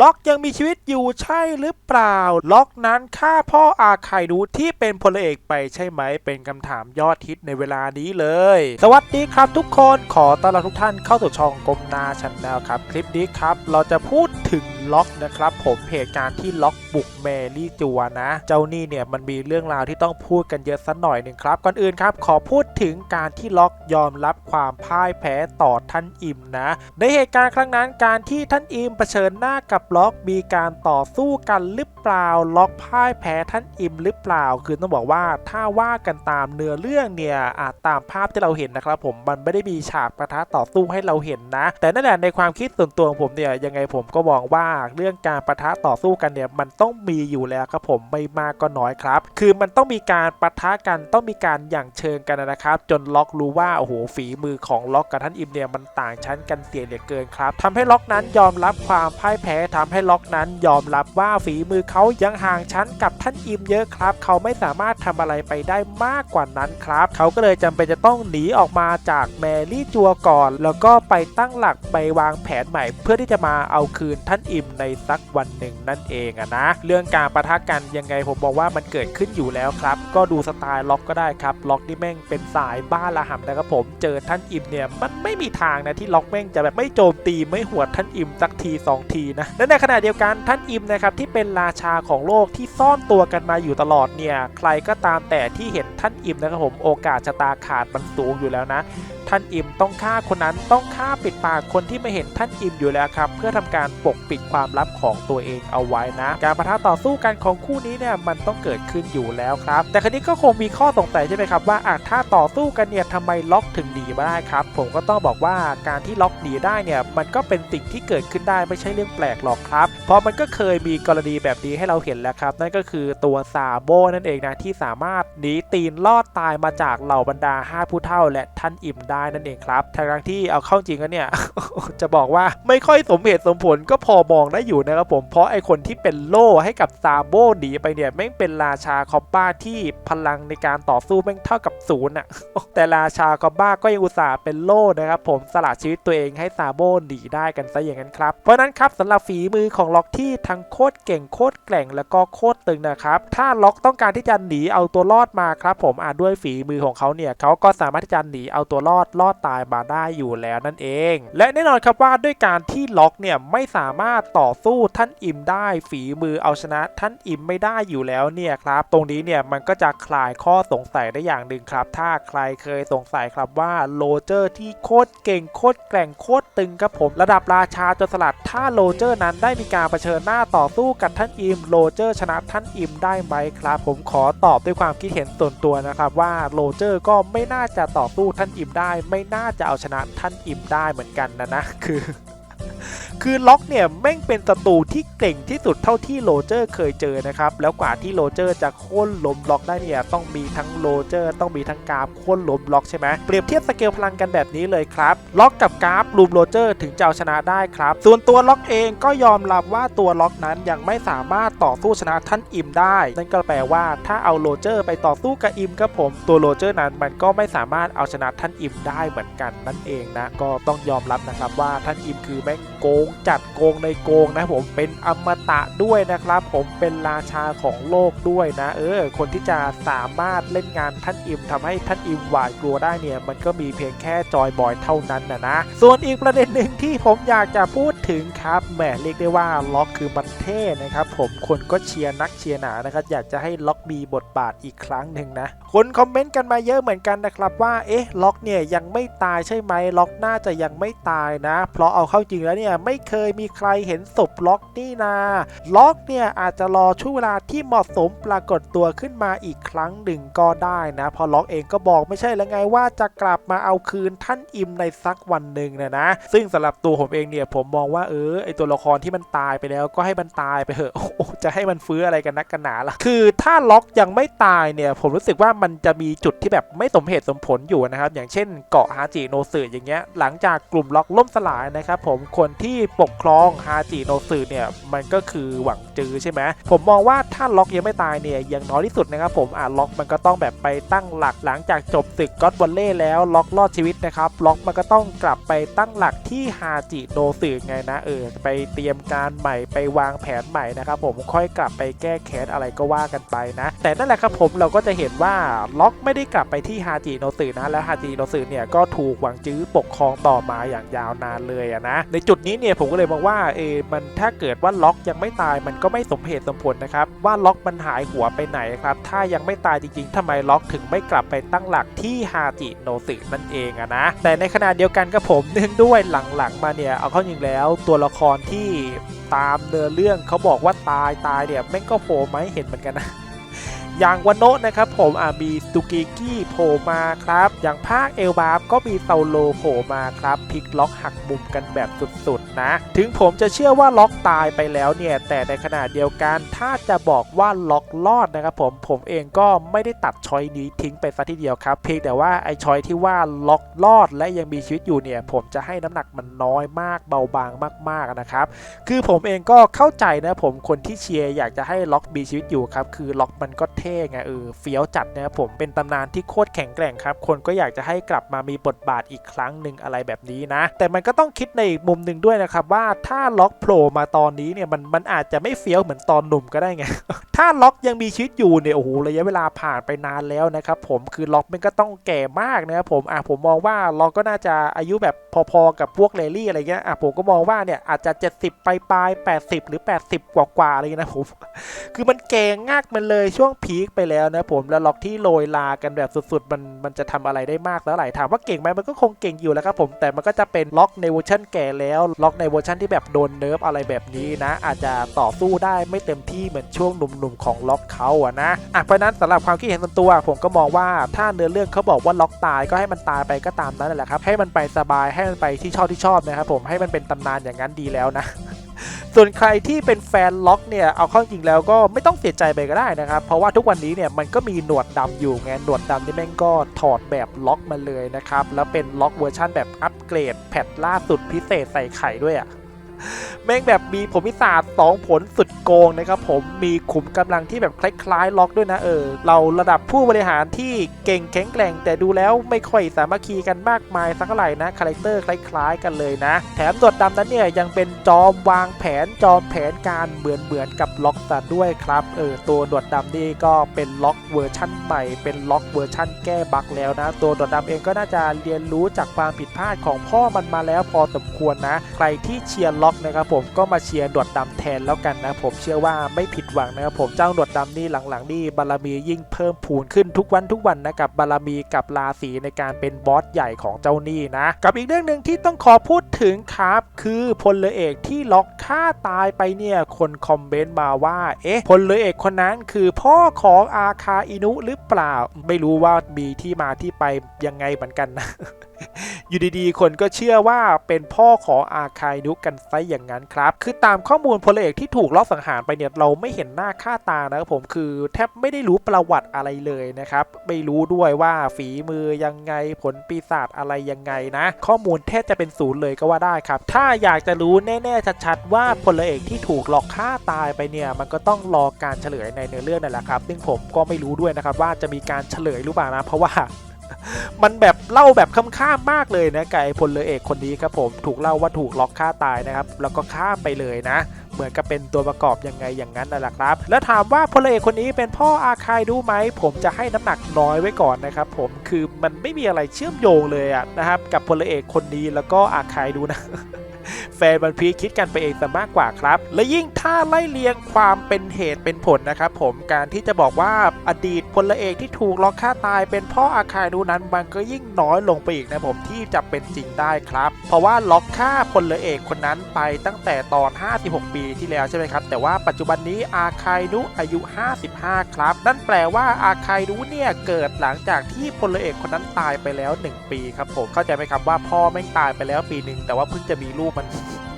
ล็อกยังมีชีวิตอยู่ใช่หรือเปล่า ล็อกนั้นฆ่าพ่ออาไคดูที่เป็นพลเอกไปใช่ไหม เป็นคำถามยอดฮิตในเวลานี้เลย สวัสดีครับทุกคนขอต้อนรับทุกท่านเข้าสู่ช่องกลมนาชันแนลครับ คลิปนี้ครับ เราจะพูดถึงล็อกนะครับผมเหตุการณ์ที่ล็อกบุกแมรี่จัวนะ เจ้านี่เนี่ยมันมีเรื่องราวที่ต้องพูดกันเยอะสักหน่อยหนึ่งครับ ก่อนอื่นครับ ขอพูดถึงการที่ล็อกยอมรับความพ่ายแพ้ต่อท่านอิมนะ ในเหตุการณ์ครั้งนั้นการที่ท่านอิมเผชิญหน้ากับล็อกมีการต่อสู้กันหรือเปล่า ล็อกพ่ายแพ้ท่านอิมหรือเปล่า คือต้องบอกว่าถ้าว่ากันตามเนื้อเรื่องเนี่ยอาจตามภาพที่เราเห็นนะครับผมมันไม่ได้มีฉากประทะต่อสู้ให้เราเห็นนะ แต่นั่นแหละในความคิดส่วนตัวของผมเนี่ยยังไงผมก็มองว่าเรื่องการประทะต่อสู้กันเนี่ยมันต้องมีอยู่แล้วครับผมไม่มากก็น้อยครับ คือมันต้องมีการประทะกันต้องมีการหยั่งเชิงกันนะครับ จนล็อกรู้ว่าโอ้โหฝีมือของล็อกกับท่านอิมเนี่ยมันต่างชั้นกันเตียเหลือเกินครับทำให้ล็อกนั้นยอมรับความพ่ายแพ้ททำให้ล็อกนั้นยอมรับว่าฝีมือเขายังห่างชั้นกับท่านอิมเยอะครับ เขาไม่สามารถทำอะไรไปได้มากกว่านั้นครับ เขาก็เลยจำเป็นจะต้องหนีออกมาจากแมรี่จัวก่อน แล้วก็ไปตั้งหลักไปวางแผนใหม่ เพื่อที่จะมาเอาคืนท่านอิมในสักวันหนึ่งนั่นเองอะนะ เรื่องการประทะกันยังไงผมบอกว่ามันเกิดขึ้นอยู่แล้วครับ ก็ดูสไตล์ล็อกก็ได้ครับ ล็อกนี่แม่งเป็นสายบ้าระห่ำนะครับผม เจอท่านอิมเนี่ยมันไม่มีทางนะที่ล็อกแม่งจะแบบไม่โจมตีไม่หัวท่านอิมสักทีสองทีนะและในขณะเดียวกันท่านอิมนะครับที่เป็นราชาของโลกที่ซ่อนตัวกันมาอยู่ตลอดเนี่ยใครก็ตามแต่ที่เห็นท่านอิมนะครับผมโอกาสชะตาขาดมันสูงอยู่แล้วนะ ท่านอิมต้องฆ่าคนนั้นต้องฆ่าปิดปากคนที่ไม่เห็นท่านอิมอยู่แล้วครับ เพื่อทำการปกปิดความลับของตัวเองเอาไว้นะ การประทะต่อสู้กันของคู่นี้เนี่ยมันต้องเกิดขึ้นอยู่แล้วครับ แต่คราวนี้ก็คงมีข้อสงสัยใช่ไหมครับว่าอะถ้าต่อสู้กันเนี่ยทำไมล็อกถึงหนีมาได้ครับ ผมก็ต้องบอกว่าการที่ล็อกหนีได้เนี่ยมันก็เป็นสิ่งที่เกิดขึ้นได้ไม่ใช่เรื่องแปลกหรอกครับ เพราะมันก็เคยมีกรณีแบบนี้ให้เราเห็นแล้วครับ นั่นก็คือตัวซาโบนั่นเองนะที่สามารถหนีตีนลอดตายมาจากเหล่าบรรดาห้าผู้เฒ่า และท่านอิมได้นั่นเองครับทั้งที่เอาเข้าจริงแล้วเนี่ย จะบอกว่าไม่ค่อยสมเหตุสมผลก็พอมองได้อยู่นะครับผมเพราะไอคนที่เป็นโล่ให้กับซาโบหนีไปเนี่ยแม่งเป็นราชาคอมบ้าที่พลังในการต่อสู้แม่งเท่ากับศูนย์อะแต่ราชาคอมบ้าก็ยังอุตส่าห์เป็นโล่นะครับผมสละชีวิตตัวเองให้ซาโบหนีได้กันซะอย่างนั้นครับเพราะนั้นครับสำหรับฟีฝีมือของล็อกที่ทั้งโคตรเก่งโคตรแกร่งแล้วก็โคตรตึงนะครับ ถ้าล็อกต้องการที่จะหนีเอาตัวรอดมาครับ ผมอาจด้วยฝีมือของเขาเนี่ยเขาก็สามารถที่จะหนีเอาตัวรอดรอดตายมาได้อยู่แล้วนั่นเอง และแน่นอนครับว่าด้วยการที่ล็อกเนี่ยไม่สามารถต่อสู้ท่านอิมได้ ฝีมือเอาชนะท่านอิมไม่ได้อยู่แล้วเนี่ยครับ ตรงนี้เนี่ยมันก็จะคลายข้อสงสัยได้อย่างหนึ่งครับ ถ้าใครเคยสงสัยครับว่าโรเจอร์ที่โคตรเก่งโคตรแกร่งโคตรตึงครับผมระดับราชาจนสลัดถ้าโรเจอร์นั้นได้มีการเผชิญหน้าต่อสู้กับท่านอิมโรเจอร์ชนะท่านอิมได้ไหมครับ ผมขอตอบด้วยความคิดเห็นส่วนตัวนะครับว่าโรเจอร์ก็ไม่น่าจะต่อสู้ท่านอิมได้ ไม่น่าจะเอาชนะท่านอิมได้เหมือนกันนะนะคือ คือล็อกเนี่ยแม่งเป็นศัตรูที่เก่งที่สุดเท่าที่โรเจอร์เคยเจอนะครับ แล้วกว่าที่โรเจอร์จะโค่นล้มล็อกได้เนี่ยต้องมีทั้งโรเจอร์ ต้องมีทั้งกราฟโค่นล้มล็อกใช่ไหมเปรียบเทียบสเกลพลังกันแบบนี้เลยครับ ล็อกกับกราฟรูมโรเจอร์ถึงจะเอาชนะได้ครับ ส่วนตัวล็อกเองก็ยอมรับว่าตัวล็อกนั้นยังไม่สามารถต่อสู้ชนะท่านอิมได้ นั่นก็แปลว่าถ้าเอาโรเจอร์ไปต่อสู้กับอิมครับผม ตัวโรเจอร์นั้นมันก็ไม่สามารถเอาชนะท่านอิมได้เหมือนกันนั่นเองนะก็ต้องยอมรับนะครับว่าท่านอิมคือแม่งโกงจัดโกงในโกงนะผมเเป็นอมตะด้วยนะครับ ผมเป็นราชาของโลกด้วยนะ เออ คนที่จะสามารถเล่นงานท่านอิมทำให้ท่านอิมหวาดกลัวได้เนี่ย มันก็มีเพียงแค่จอยบอยเท่านั้นนะนะ ส่วนอีกประเด็นหนึ่งที่ผมอยากจะพูดถึงครับแหมเรียกได้ว่าล็อกคือมันเท่นะครับ ผมคนก็เชียร์นักเชียร์หนานะครับ อยากจะให้ล็อกมีบทบาทอีกครั้งหนึ่งนะคนคอมเมนต์กันมาเยอะเหมือนกันนะครับว่าเอ๊ะล็อกเนี่ยยังไม่ตายใช่ไหมล็อกน่าจะยังไม่ตายนะ เพราะเอาเข้าจริงแล้วเนี่ยไม่เคยมีใครเห็นศพล็อกนี่นา ล็อกเนี่ยอาจจะรอช่วงเวลาที่เหมาะสมปรากฏตัวขึ้นมาอีกครั้งหนึ่งก็ได้นะ พอล็อกเองก็บอกไม่ใช่แล้วไงว่าจะกลับมาเอาคืนท่านอิมในสักวันหนึ่งนะนะ ซึ่งสำหรับตัวผมเองเนี่ยผมมองว่าเออไอตัวละครที่มันตายไปแล้วก็ให้มันตายไปเถอะโอ้จะให้มันฟื้นอะไรกันนักกันหนาล่ะคือถ้าล็อกยังไม่ตายเนี่ยผมรู้สึกว่ามันจะมีจุดที่แบบไม่สมเหตุสมผลอยู่นะครับอย่างเช่นเกาะฮาจิโนสึอย่างเงี้ยหลังจากกลุ่มล็อกล่มสลายนะครับผมคนที่ปกครองฮาจิโนสึเนี่ยมันก็คือหวังจือใช่ไหมผมมองว่าถ้าล็อกยังไม่ตายเนี่ยอย่างน้อยที่สุดนะครับผมอ่าล็อกมันก็ต้องแบบไปตั้งหลักหลังจากจบศึกก็อตวอลเล่แล้วล็อกรอดชีวิตนะครับล็อกมันก็ต้องกลับไปตั้งหลักที่ฮาจิโนสึไงนะเออไปเตรียมการใหม่ไปวางแผนใหม่นะครับผมค่อยกลับไปแก้แค้นอะไรก็ว่ากันไปนะ แต่นั่นแหละครับผมเราก็จะเห็นว่าล็อกไม่ได้กลับไปที่ฮาจิโนสึนะและฮาจิโนสึเนี่ยก็ถูกหวังจื้อปกครองต่อมาอย่างยาวนานเลยนะในจุดนี้เนี่ยผมก็เลยมองว่าเออมันถ้าเกิดว่าล็อกยังไม่ตายมันก็ไม่สมเหตุสมผลนะครับ ว่าล็อกมันหายหัวไปไหนครับ ถ้ายังไม่ตายจริงๆทำไมล็อกถึงไม่กลับไปตั้งหลักที่ฮาจิโนสึนั่นเองอะนะ แต่ในขณะเดียวกันกับผมเนื่องด้วยหลังๆมาเนี่ยเอาเข้าจริงแล้วตัวละครที่ตามเนื้อเรื่องเขาบอกว่าตายตายเนี่ยแม่งก็โผล่มาให้เห็นเหมือนกันนะ อย่างวันโนะนะครับผมอามีสุกิกี้โผล่มาครับ อย่างภาคเอลบาฟก็มีเซาโลโผล่มาครับพลิกล็อกหักมุมกันแบบสุดๆนะ ถึงผมจะเชื่อว่าล็อกตายไปแล้วเนี่ย แต่ในขณะเดียวกันถ้าจะบอกว่าล็อกรอดนะครับผมผมเองก็ไม่ได้ตัดชอยนี้ทิ้งไปซะทีเดียวครับ เพียงแต่ว่าไอชอยที่ว่าล็อกรอดและยังมีชีวิตอยู่เนี่ย ผมจะให้น้ำหนักมันน้อยมากเบาบางมากๆนะครับ คือผมเองก็เข้าใจนะผมคนที่เชียร์อยากจะให้ล็อกมีชีวิตอยู่ครับคือล็อกมันก็เท่ไงเออเฟี้ยวจัดนะครับผมเป็นตำนานที่โคตรแข็งแกร่งครับ คนก็อยากจะให้กลับมามีบทบาทอีกครั้งหนึ่งอะไรแบบนี้นะ แต่มันก็ต้องคิดในอีกมุมหนึ่งด้วยนะครับว่าถ้าล็อกโผล่มาตอนนี้เนี่ยมันมันอาจจะไม่เฟี้ยวเหมือนตอนหนุ่มก็ได้ไงถ้าล็อกยังมีชีวิตอยู่เนี่ยโอ้โหระยะเวลาผ่านไปนานแล้วนะครับผมคือล็อกมันก็ต้องแก่มากนะครับผมอะผมมองว่าล็อกก็น่าจะอายุแบบพอๆกับพวกเลลี่อะไรเงี้ยอะผมก็มองว่าเนี่ยอาจจะ 70ปลายปลายๆ80 หรือ 80กว่ากว่าๆอะไรเงี้ยนะผมคือมันแก่งากมันเลยช่วงพีคไปแล้วนะผมแล้วล็อกที่โรยลากันแบบสุดๆ มันมันจะทำอะไรได้มากแล้วหลายถามว่าเก่งไหมมันก็คงเก่งอยู่แล้วครับผมแต่มันก็จะเป็นล็อกในเวอร์ชันแก่แล้วล็อกในเวอร์ชันที่แบบโดนเนิร์ฟอะไรแบบนี้นะ อาจจะต่อสู้ได้ไม่เต็มที่เหมือนช่วงหนุ่มๆของล็อกเขาอะนะอะเพราะนั้นสำหรับความคิดเห็นส่วนตัว ผมก็มองว่าถ้าเนื้อเรื่องเขาบอกว่าล็อกตายก็ให้มันตายไปก็ตามนั้นแหละครับให้มันไปสบายให้มันไปที่ชอบที่ชอบนะครับผมให้มันเป็นตำนานอย่างนั้นดีแล้วนะ ส่วนใครที่เป็นแฟนล็อกเนี่ยเอาเข้าจริงแล้วก็ไม่ต้องเสียใจไปก็ได้นะครับ เพราะว่าทุกวันนี้เนี่ยมันก็มีหนวดดำอยู่ไงหนวดดำนี่แม่งก็ถอดแบบล็อกมาเลยนะครับ แล้วเป็นล็อกเวอร์ชั่นแบบอัปเกรดแพทล่าสุดพิเศษใส่ไข่ด้วยอะ่ะ แม่งแบบมีผลพิศาจสองผลสุดโกงนะครับผมมีขุมกำลังที่แบบคล้ายๆล็อกด้วยนะเออ เราระดับผู้บริหารที่เก่งแข็งแกร่ง แต่ดูแล้วไม่ค่อยสามัคคีกันมากมายสักเท่าไหร่นะคาแรคเตอร์คล้ายๆ กันเลยนะ แถมตัวดำนั้นเนี่ยยังเป็นจอมวางแผนจอมแผนการเหมือนเหมือนกับล็อกซะด้วยครับเออตัวดวดดำนี่ก็เป็นล็อกเวอร์ชั่นใหม่ เป็นล็อกเวอร์ชั่นแก้บั๊กแล้วนะ ตัวดวดดำเองก็น่าจะเรียนรู้จากความผิดพลาดของพ่อมันมาแล้วพอสมควรนะ ใครที่เชียร์ล็อกนะครับผมก็มาเชียร์ดวดดำแทนแล้วกันนะผมเชื่อว่าไม่ผิดหวังนะครับผมเจ้าดวดดำนี่หลังๆนี่บารมียิ่งเพิ่มพูนขึ้นทุกวันทุกวันนะกับบารมีกับราศีในการเป็นบอสใหญ่ของเจ้านี่นะ กับอีกเรื่องหนึ่งที่ต้องขอพูดถึงครับ คือพลเรือเอกที่ล็อกฆ่าตายไปเนี่ยคนคอมเมนต์มาว่าเอ๊ะพลเรือเอกคนนั้นคือพ่อของอาคาอินุหรือเปล่า ไม่รู้ว่ามีที่มาที่ไปยังไงเหมือนกันนะ อยู่ดีๆ คนก็เชื่อว่าเป็นพ่อของอาคายนุกันไซอย่างนั้นครับ คือตามข้อมูลพลเอกที่ถูกลอบสังหารไปเนี่ยเราไม่เห็นหน้าค่าตานะครับผมคือแทบไม่ได้รู้ประวัติอะไรเลยนะครับ ไม่รู้ด้วยว่าฝีมือยังไงผลปีศาจอะไรยังไงนะ ข้อมูลแทบจะเป็นศูนย์เลยก็ว่าได้ครับ ถ้าอยากจะรู้แน่ๆชัดๆว่าพลเอกที่ถูกหลอกฆ่าตายไปเนี่ย มันก็ต้องรอการเฉลยในเนื้อเรื่องนั่นแหละครับ ซึ่งผมก็ไม่รู้ด้วยนะครับว่าจะมีการเฉลยหรือเปล่านะเพราะว่า มันแบบเล่าแบบค้ำๆมากเลยนะไก่พลเรือเอกคนนี้ครับผมถูกเล่าว่าถูกล็อกฆ่าตายนะครับ แล้วก็ฆ่าไปเลยนะ เหมือนกับเป็นตัวประกอบยังไงอย่างนั้นนั่นแหละครับ แล้วถามว่าพลเอกคนนี้เป็นพ่ออาคายดูไหม ผมจะให้น้ำหนักน้อยไว้ก่อนนะครับผมคือมันไม่มีอะไรเชื่อมโยงเลยอะนะครับกับพลเอกคนนี้แล้วก็อาคายดูนะ แฟนบันพีคิดกันไปเองซะมากกว่าครับ และยิ่งถ้าไล่เลียงความเป็นเหตุเป็นผลนะครับผมการที่จะบอกว่าอดีตพลเอกที่ถูกล็อกฆ่าตาย เป็นพ่ออาคายดูนั้นมันก็ยิ่งน้อยลงไปอีกนะผมที่จะเป็นจริงได้ครับ เพราะว่าล็อกฆ่าพลเอกคนนั้นไปตั้งแต่ตอน 56 ปีที่แล้วใช่ไหมครับ แต่ว่าปัจจุบันนี้อาคายนุอายุ 55 ครับ นั่นแปลว่าอาคายนุเนี่ยเกิดหลังจากที่พลเอกคนนั้นตายไปแล้ว 1 ปีครับผมเข้าใจไหมครับว่าพ่อแม่งตายไปแล้วปีหนึ่งแต่ว่าเพิ่งจะมีลูกมัน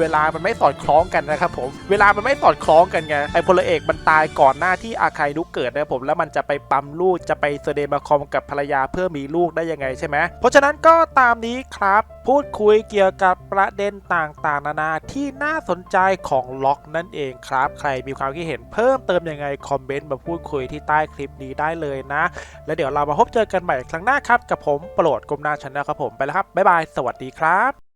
เวลามันไม่สอดคล้องกันนะครับผม เวลามันไม่สอดคล้องกันไง ไอพลเอกมันตายก่อนหน้าที่อาคายนุเกิดนะครับผม แล้วมันจะไปปั๊มลูก จะไปเสเดมาคอมกับภรรยาเพื่อมีลูกได้ยังไงใช่ไหม เพราะฉะนั้นก็ตามนี้ครับพูดคุยเกี่ยวกับประเด็นต่างๆ นานาที่น่าสนใจของล็อกนั่นเองครับ ใครมีความคิดเห็นเพิ่มเติมยังไง คอมเมนต์มาพูดคุยที่ใต้คลิปนี้ได้เลยนะ แล้วเดี๋ยวเรามาพบเจอกันใหม่ครั้งหน้าครับ กับผมโปรดกลมนาชนะครับผมไปแล้วครับ บ๊ายบาย สวัสดีครับ